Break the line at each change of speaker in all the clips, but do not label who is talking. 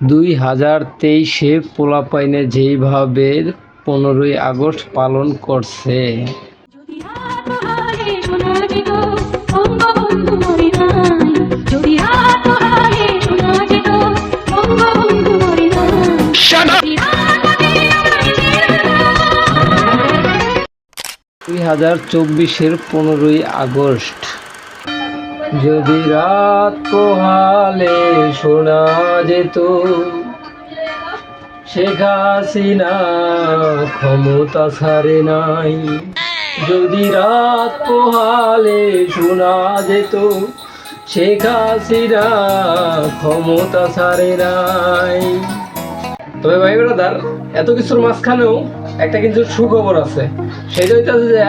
দুই হাজার তেইশে পোলাপাইনে যেইভাবে পনেরোই আগস্ট পালন করছে। দুই হাজার চব্বিশের পনেরোই আগস্ট। যদি রাত পোহালে শোনা যেত, শেখ হাসিনা ক্ষমতা ছাড়ে নাই। যদি রাত পোহালে শোনা যেত, শেখ হাসিনা ক্ষমতা ছাড়ে নাই। তবে ভাই ব্রাদার, এত কিছুর মাঝখানেও একটা কিন্তু সুখবর আছে। সেটা হইতেছে যে,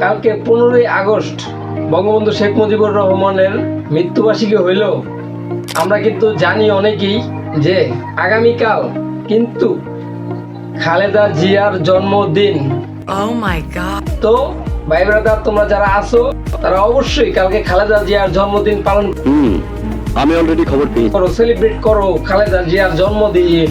কালকে পনেরোই আগস্ট বঙ্গবন্ধু শেখ মুজিবুর রহমানের মৃত্যুবার্ষিকী হইল আমরা কিন্তু জানি অনেকেই যে আগামীকাল কিন্তু খালেদা জিয়ার জন্মদিন।
Oh.
তো ভাই ব্রাদার তোমরা যারা আছো তারা অবশ্যই কালকে খালেদা জিয়ার জন্মদিন পালন
আমি অলরেডি খবর পেয়েছি।
সেলিব্রেট করো খালেদা জিয়ার জন্মদিন।